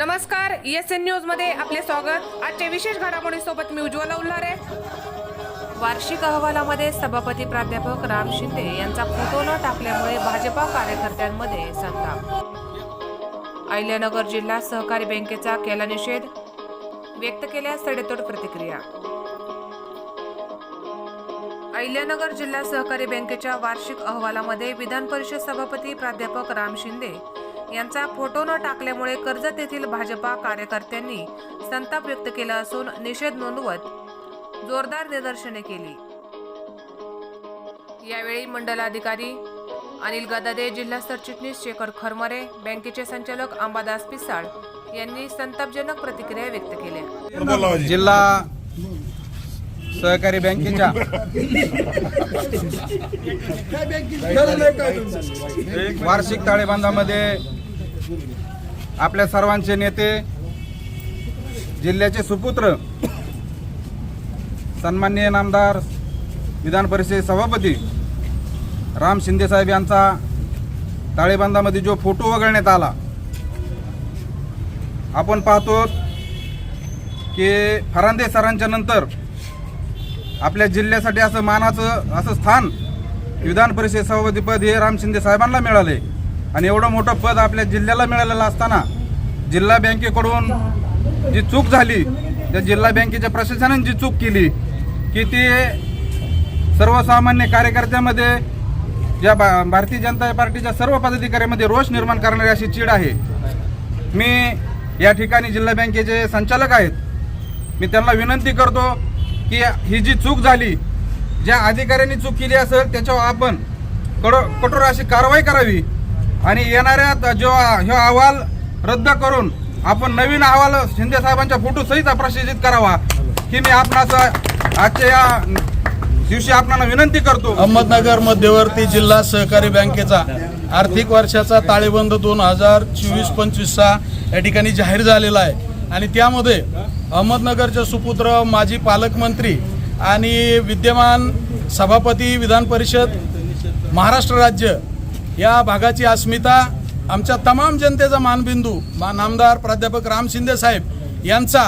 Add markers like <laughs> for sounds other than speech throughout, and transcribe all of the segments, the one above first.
नमस्कार S N न्यूजमध्ये आपले स्वागत. आजच्या विशेष घडामोडी सोबत मी उज्ज्वला उल्हारे. वार्षिक अहवालामध्ये सभापती प्राध्यापक राम शिंदे यांचा फोटो न टाकल्यामुळे भाजपा कार्यकर्त्यांमध्ये संताप. अहिल्यानगर जिल्हा सहकारी बँकेचा केला निषेध व्यक्त केल्यास सडेतोड प्रतिक्रिया. अहिल्यानगर जिल्हा सहकारी बँकेच्या वार्षिक अहवालामध्ये विधान परिषद सभापती प्राध्यापक राम शिंदे यांचा फोटो न टाकल्यामुळे कर्जत येथील भाजपा कार्यकर्त्यांनी संताप व्यक्त केला असून निषेध नोंदवत जोरदार निदर्शने केली. यावेळी मंडलाधिकारी अनिल गदादे जिल्हा सरचिटणीस शेखर खरमरे बँकेचे संचालक अंबादास पिसाळ यांनी संतापजनक प्रतिक्रिया व्यक्त केल्या. जिल्हा सहकारी बँकेच्या <laughs> वार्षिक ताळेबंदामध्ये आपल्या सर्वांचे नेते जिल्ह्याचे सुपुत्र सन्माननीय नामदार विधान परिषद सभापती राम शिंदेसाहेब यांचा ताळेबंदामध्ये जो फोटो वगळण्यात आला आपण पाहतो की फरांदे सरांच्या नंतर आपल्या जिल्ह्यासाठी असं मानाचं असं स्थान विधान परिषद सभापतीपद हे राम शिंदे साहेबांना मिळाले. आणि एवढं मोठं पद आपल्या जिल्ह्याला मिळालेलं असताना जिल्हा बँकेकडून जी चूक झाली त्या जिल्हा बँकेच्या प्रशासनाने जी चूक केली की ती सर्वसामान्य कार्यकर्त्यामध्ये या भा भारतीय जनता पार्टीच्या सर्व पदाधिकाऱ्यांमध्ये रोष निर्माण करणारी अशी चीड आहे. मी या ठिकाणी जिल्हा बँकेचे संचालक आहेत. मी त्यांना विनंती करतो की ही जी चूक झाली ज्या अधिकाऱ्यांनी चूक केली असेल त्याच्यावर आपण कडो कठोर अशी कारवाई करावी. आणि येणाऱ्या जो हा अहवाल रद्द करून आपण नवीन अहवाल शिंदे साहेबांच्या फोटो सहित प्रसिद्धित करावा ही मी आपणास आजच्या या दिवशी आपणाला विनंती करतो. अहमदनगर मध्यवर्ती जिल्हा सहकारी बँकेचा आर्थिक वर्षाचा ताळेबंद दोन हजार चोवीस पंचवीसचा या ठिकाणी जाहीर झालेला आहे. आणि त्यामध्ये अहमदनगरचे सुपुत्र माजी पालकमंत्री आणि विद्यमान सभापती विधान परिषद महाराष्ट्र राज्य या भागाची अस्मिता आमच्या तमाम जनतेचा मानबिंदू मा नामदार प्राध्यापक राम शिंदे साहेब यांचा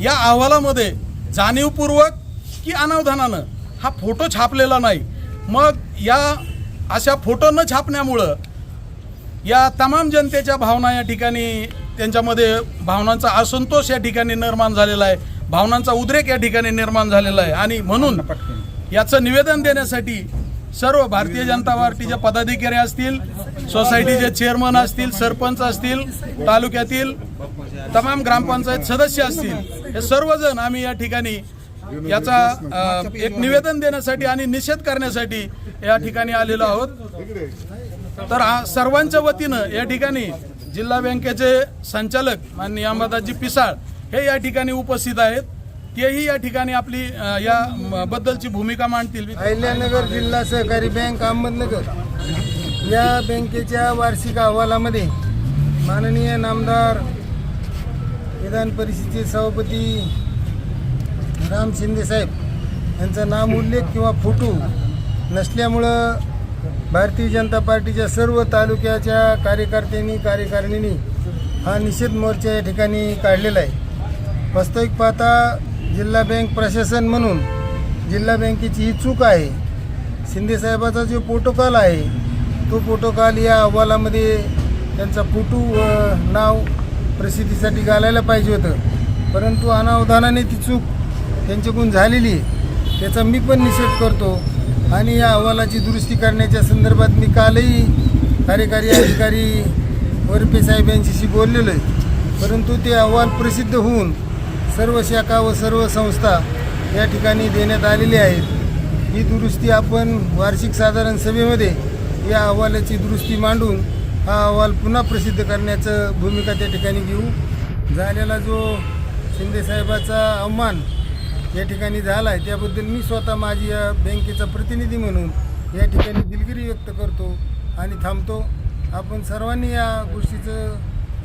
या अहवालामध्ये जाणीवपूर्वक की अनावधानानं हा फोटो छापलेला नाही. मग या अशा फोटो न छापण्यामुळं या तमाम जनतेच्या भावना या ठिकाणी त्यांच्यामध्ये भावनांचा असंतोष या ठिकाणी निर्माण झालेला आहे. भावनांचा उद्रेक या ठिकाणी निर्माण झालेला आहे. आणि म्हणून याचं निवेदन देण्यासाठी सर्व भारतीय जनता पार्टीचे पदाधिकारी असतील सोसायटीचे चेअरमन असतील सरपंच असतील तालुक्यातील तमाम ग्रामपंचायत सदस्य असतील हे सर्वजण आम्ही या ठिकाणी याचा एक निवेदन देण्यासाठी आणि निषेध करण्यासाठी या ठिकाणी आलेलो आहोत. तर सर्वांच्या वतीनं या ठिकाणी जिल्हा बँकेचे संचालक माननीय अंबादासजी पिसाळ हे या ठिकाणी उपस्थित आहेत. तेही या ठिकाणी आपली या बद्दलची भूमिका मांडतील. अहिल्यानगर जिल्हा सहकारी बँक अहमदनगर या बँकेच्या वार्षिक अहवालामध्ये माननीय नामदार विधान परिषदेचे सभापती राम शिंदेसाहेब यांचा नाम उल्लेख किंवा फोटो नसल्यामुळं भारतीय जनता पार्टीच्या सर्व तालुक्याच्या कार्यकर्त्यांनी कार्यकारिणींनी हा निषेध मोर्चा या ठिकाणी काढलेला आहे. वास्तविक पाहता जिल्हा बँक प्रशासन म्हणून जिल्हा बँकेची ही चूक आहे. शिंदेसाहेबाचा जो प्रोटोकॉल आहे तो प्रोटोकॉल या अहवालामध्ये त्यांचा फोटो नाव प्रसिद्धीसाठी घालायला पाहिजे होतं. परंतु अनावधानाने ती चूक त्यांच्याकडून झालेली आहे. त्याचा मी पण निषेध करतो आणि या अहवालाची दुरुस्ती करण्याच्या संदर्भात मी कालही कार्यकारी अधिकारी वरपे साहेब यांच्याशी बोललेलो आहे. परंतु ते अहवाल प्रसिद्ध होऊन सर्व शाखा व सर्व संस्था या ठिकाणी देण्यात आलेली आहेत. ही दुरुस्ती आपण वार्षिक साधारण सभेमध्ये या अहवालाची दुरुस्ती मांडून हा अहवाल पुन्हा प्रसिद्ध करण्याचं भूमिका त्या ठिकाणी घेऊ. झालेला जो शिंदेसाहेबाचा अवमान या ठिकाणी झाला आहे त्याबद्दल मी स्वतः माझी या बँकेचा प्रतिनिधी म्हणून या ठिकाणी दिलगिरी व्यक्त करतो आणि थांबतो. आपण सर्वांनी या गोष्टीचं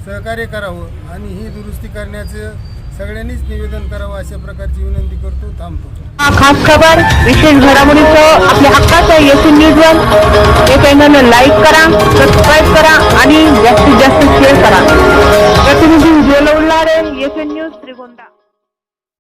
सहकार्य करावं आणि ही दुरुस्ती करण्याचं सगळ्यांनीच निवेदन करावं अशा प्रकारची विनंती करतो थांबतो. हा खास खबर विशेष घडामोडीसह आपल्या हक्काचं एस न्यूज वन हे चॅनल लाईक करा सबस्क्राईब करा आणि जास्तीत जास्त शेअर करा. प्रतिनिधी Ujjwal S N news Trigonda